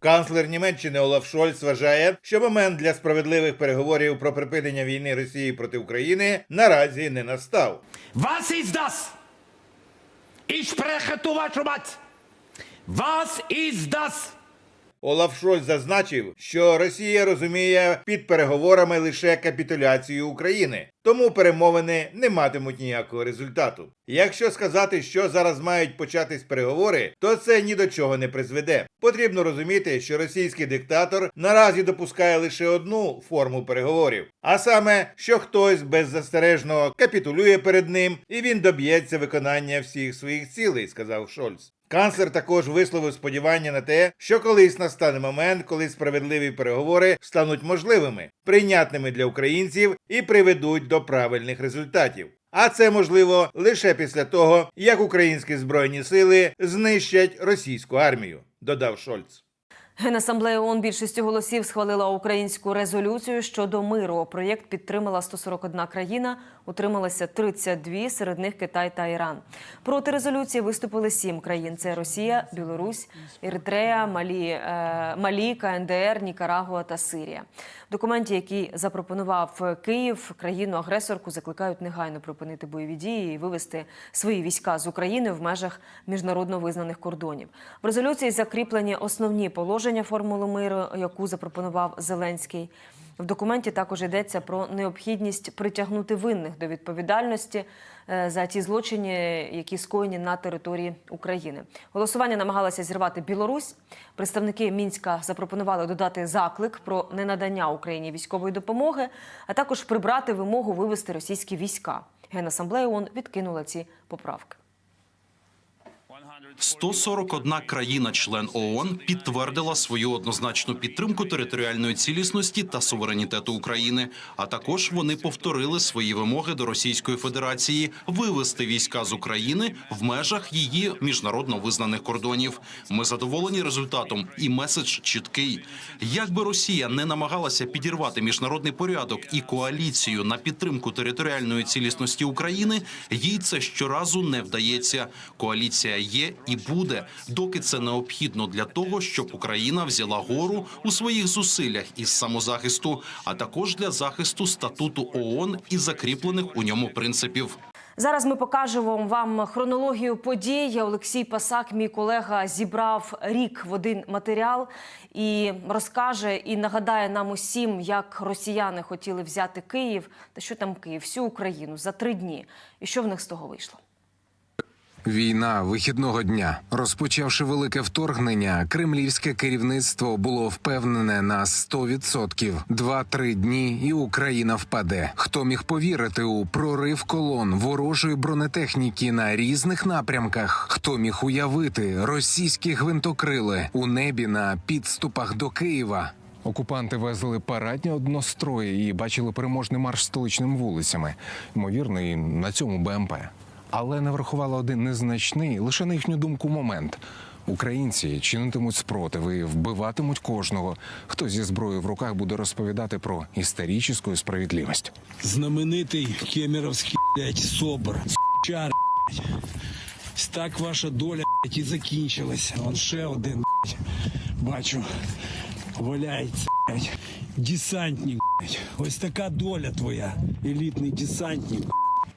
Канцлер Німеччини Олаф Шольц вважає, що момент для справедливих переговорів про припинення війни Росії проти України наразі не настав. Was ist das? Ich spreche вашу мать! Was ist das? Олаф Шольц зазначив, що Росія розуміє під переговорами лише капітуляцію України, тому перемовини не матимуть ніякого результату. Якщо сказати, що зараз мають початись переговори, то це ні до чого не призведе. Потрібно розуміти, що російський диктатор наразі допускає лише одну форму переговорів, а саме, що хтось беззастережно капітулює перед ним, і він доб'ється виконання всіх своїх цілей, сказав Шольц. Канцлер також висловив сподівання на те, що колись настане момент, коли справедливі переговори стануть можливими, прийнятними для українців і приведуть до правильних результатів. А це можливо лише після того, як українські збройні сили знищать російську армію, додав Шольц. Генасамблея ООН більшістю голосів схвалила українську резолюцію щодо миру. Проєкт підтримала 141 країна, утрималося 32, серед них Китай та Іран. Проти резолюції виступили сім країн: це Росія, Білорусь, Еритрея, Малі, е, Малі, КНДР, Нікарагуа та Сирія. Документі, який запропонував Київ, країну-агресорку закликають негайно припинити бойові дії і вивести свої війська з України в межах міжнародно визнаних кордонів. В резолюції закріплені основні положення формули миру, яку запропонував Зеленський. В документі також йдеться про необхідність притягнути винних до відповідальності е, за ті злочини, які скоєні на території України. Голосування намагалася зірвати Білорусь. Представники мінська запропонували додати заклик про ненадання Україні військової допомоги, а також прибрати вимогу вивести російські війська. Генасамблея ООН відкинула ці поправки. 141 країна-член ООН підтвердила свою однозначну підтримку територіальної цілісності та суверенітету України. А також вони повторили свої вимоги до Російської Федерації вивести війська з України в межах її міжнародно визнаних кордонів. Ми задоволені результатом, і меседж чіткий. Як би Росія не намагалася підірвати міжнародний порядок і коаліцію на підтримку територіальної цілісності України, їй це щоразу не вдається. Коаліція є і буде, доки це необхідно для того, щоб Україна взяла гору у своїх зусиллях із самозахисту, а також для захисту статуту ООН і закріплених у ньому принципів. Зараз ми покажемо вам хронологію подій. Олексій Пасак, мій колега, зібрав рік в один матеріал і розкаже і нагадає нам усім, як росіяни хотіли взяти Київ та що там Київ, всю Україну за три дні, і що в них з того вийшло. Війна вихідного дня, розпочавши велике вторгнення, кремлівське керівництво було впевнене на 100%. Два-три дні, і Україна впаде. Хто міг повірити у прорив колон ворожої бронетехніки на різних напрямках? Хто міг уявити російські гвинтокрили у небі на підступах до Києва? Окупанти везли парадні однострої і бачили переможний марш столичними вулицями, ймовірно, і на цьому БМП. Але не врахували один незначний, лише на їхню думку, момент. Українці чинитимуть спротив і вбиватимуть кожного, хто зі зброєю в руках буде розповідати про історичну справедливість. знаменитий кемеровський блядь, собор. Чар. Так ваша доля блядь, і закінчилася. Он ще один блядь, бачу. Валяється. Блядь. Десантник. Блядь. Ось така доля твоя. Елітний десантник.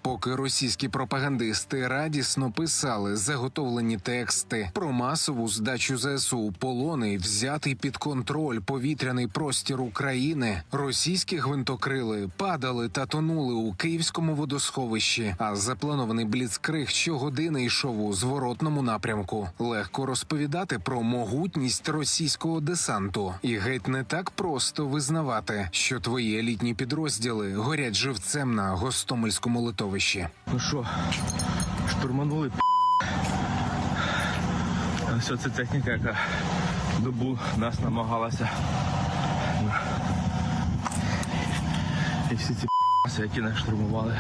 Поки російські пропагандисти радісно писали заготовлені тексти про масову здачу ЗСУ у полони, взятий під контроль повітряний простір України, російські гвинтокрили падали та тонули у київському водосховищі. А запланований бліцкриг щогодини йшов у зворотному напрямку. Легко розповідати про могутність російського десанту, і геть не так просто визнавати, що твої елітні підрозділи горять живцем на гостомельському литовищі. Ну що, штурманули Все це техніка, яка добу нас намагалася. І всі ці які нас штурмували,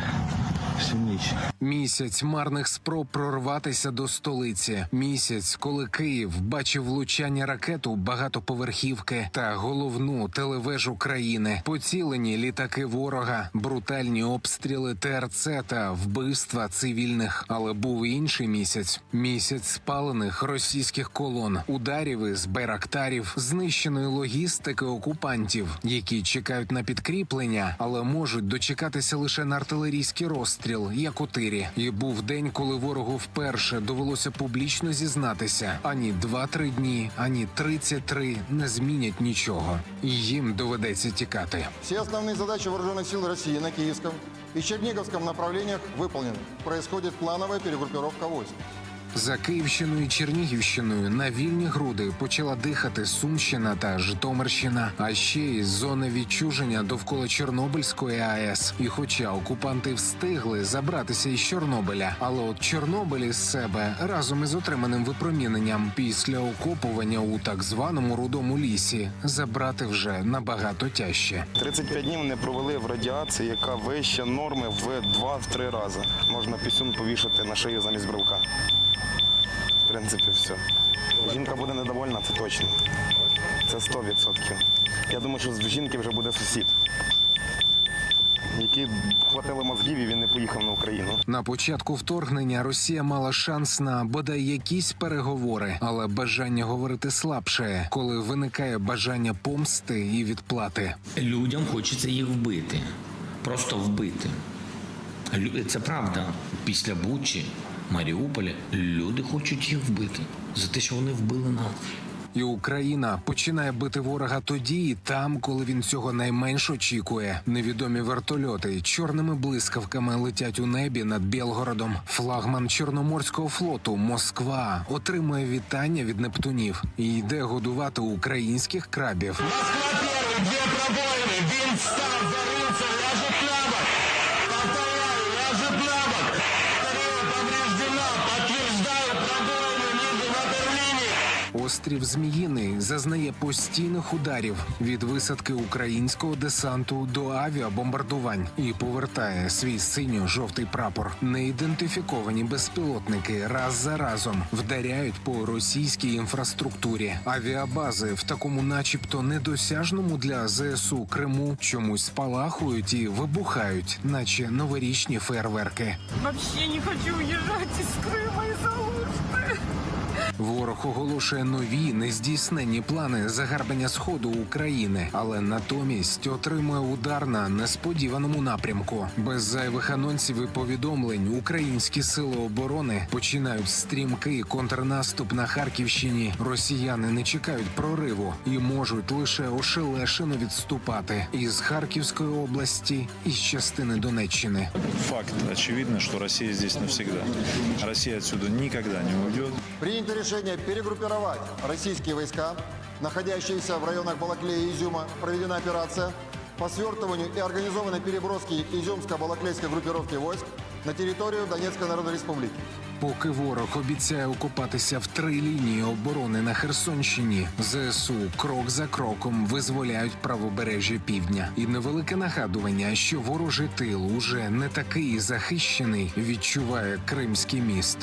Місяць марних спроб прорватися до столиці. Місяць, коли Київ бачив влучання ракет у багатоповерхівки та головну телевежу країни, поцілені літаки ворога, брутальні обстріли ТРЦ та вбивства цивільних. Але був інший місяць місяць спалених російських колон, ударів із байрактарів, знищеної логістики окупантів, які чекають на підкріплення, але можуть дочекатися лише на артилерійський розстріл, як у тирі. І був день, коли ворогу вперше довелося публічно зізнатися: ані 2-3 дні, ані 33 не змінять нічого. І їм доведеться тікати. Все основные задачи вооруженных сил России на Киевском и Черниговском направлениях выполнены. Происходит плановая перегруппировка войск. За Київщиною і Чернігівщиною на вільні груди почала дихати Сумщина та Житомирщина, а ще й зони відчуження довкола Чорнобильської АЕС. І хоча окупанти встигли забратися із Чорнобиля, але от Чорнобиль із себе разом із отриманим випроміненням після окопування у так званому рудому лісі забрати вже набагато тяжче. 35 днів не провели в радіації, яка вища норми в 2-3 рази. Можна пісюн повішати на шию замість брелка. В принципі, все. Жінка буде недовольна, це точно. Це 100%. Я думаю, що з жінки вже буде сусід, який хватило мозгів і він не поїхав на Україну. На початку вторгнення Росія мала шанс на бодай якісь переговори, але бажання говорити слабше, коли виникає бажання помсти і відплати. Людям хочеться їх вбити. Просто вбити. Лю- Це правда. Після Бучі, Маріуполя люди хочуть їх вбити за те, що вони вбили нас. І Україна починає бити ворога тоді і там, коли він цього найменш очікує. Невідомі вертольоти чорними блискавками летять у небі над Білгородом. Флагман Чорноморського флоту Москва отримує вітання від нептунів і йде годувати українських крабів. Острів Зміїний зазнає постійних ударів від висадки українського десанту до авіабомбардувань і повертає свій синьо-жовтий прапор. Неідентифіковані безпілотники раз за разом вдаряють по російській інфраструктурі. Авіабази в такому, начебто, недосяжному для ЗСУ Криму чомусь спалахують і вибухають, наче новорічні фейерверки. Вообще не хочу Крыма из-за Алушты. Ворог оголошує нові нездійсненні плани загарбання сходу України, але натомість отримує удар на несподіваному напрямку. Без зайвих анонсів і повідомлень українські сили оборони починають стрімкий контрнаступ на Харківщині. Росіяни не чекають прориву і можуть лише ошелешено відступати із Харківської області і з частини Донеччини. Факт очевидно, что Россия здесь навсегда. Россия отсюда никогда не уйдет. Принято решение перегруппировать российские войска, находящиеся в районах Балаклея и Изюма. Проведена операция по свертыванию и организованной переброске изюмско-балаклейской группировки войск на территорию Донецкой Народной Республики. Поки ворог обіцяє окупатися в три лінії оборони на Херсонщині, ЗСУ крок за кроком визволяють правобережжя півдня. І невелике нагадування, що ворожий тил уже не такий захищений, відчуває Кримський міст.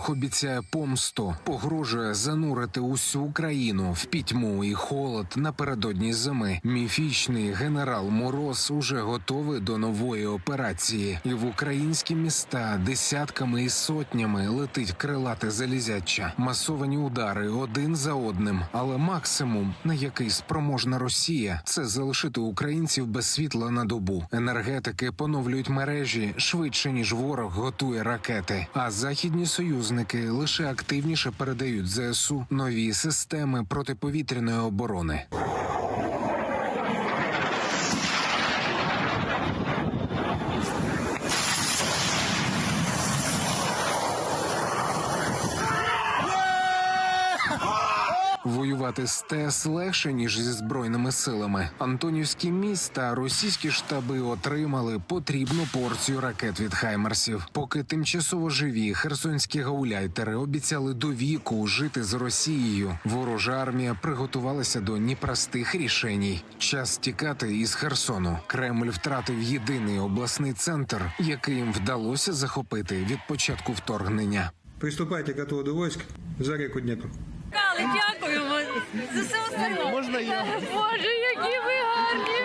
Ворог обіцяє помсту, погрожує занурити усю Україну в пітьму і холод напередодні зими. Міфічний генерал Мороз уже готовий до нової операції, і в українські міста десятками і сотнями летить крилате залізяча, масовані удари один за одним. Але максимум, на який спроможна Росія, це залишити українців без світла на добу. Енергетики поновлюють мережі швидше ніж ворог готує ракети. А західні союзники лише активніше передають ЗСУ нові системи протиповітряної оборони. Воювати з ТС легше ніж зі збройними силами. Антонівські міст та російські штаби отримали потрібну порцію ракет від Хаймерсів. Поки тимчасово живі херсонські гауляйтери обіцяли до віку жити з Росією. Ворожа армія приготувалася до непростих рішень. Час тікати із Херсону. Кремль втратив єдиний обласний центр, який їм вдалося захопити від початку вторгнення. Приступайте к отводу войск за реку Днепр. Дякуємо. Можна я? Боже, які ви гарні.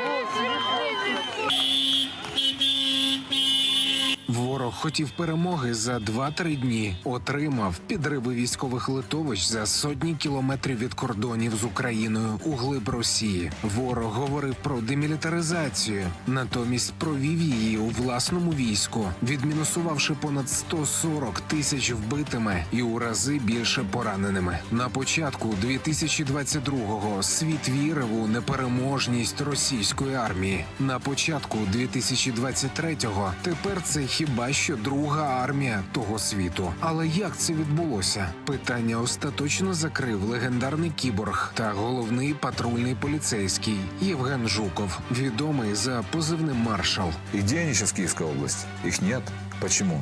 Ворог хотів перемоги за 2-3 дні. Отримав підриви військових литовищ за сотні кілометрів від кордонів з Україною у глиб Росії. Ворог говорив про демілітаризацію, натомість провів її у власному війську, відмінусувавши понад 140 тисяч вбитими і у рази більше пораненими. На початку 2022-го світ вірив у непереможність російської армії. На початку 2023-го тепер це хіба що друга армія того світу. Але як це відбулося? Питання остаточно закрив легендарний кіборг та головний патрульний поліцейський Євген Жуков, відомий за позивним маршал. І где они сейчас в Київській області? Їх нет. Почему?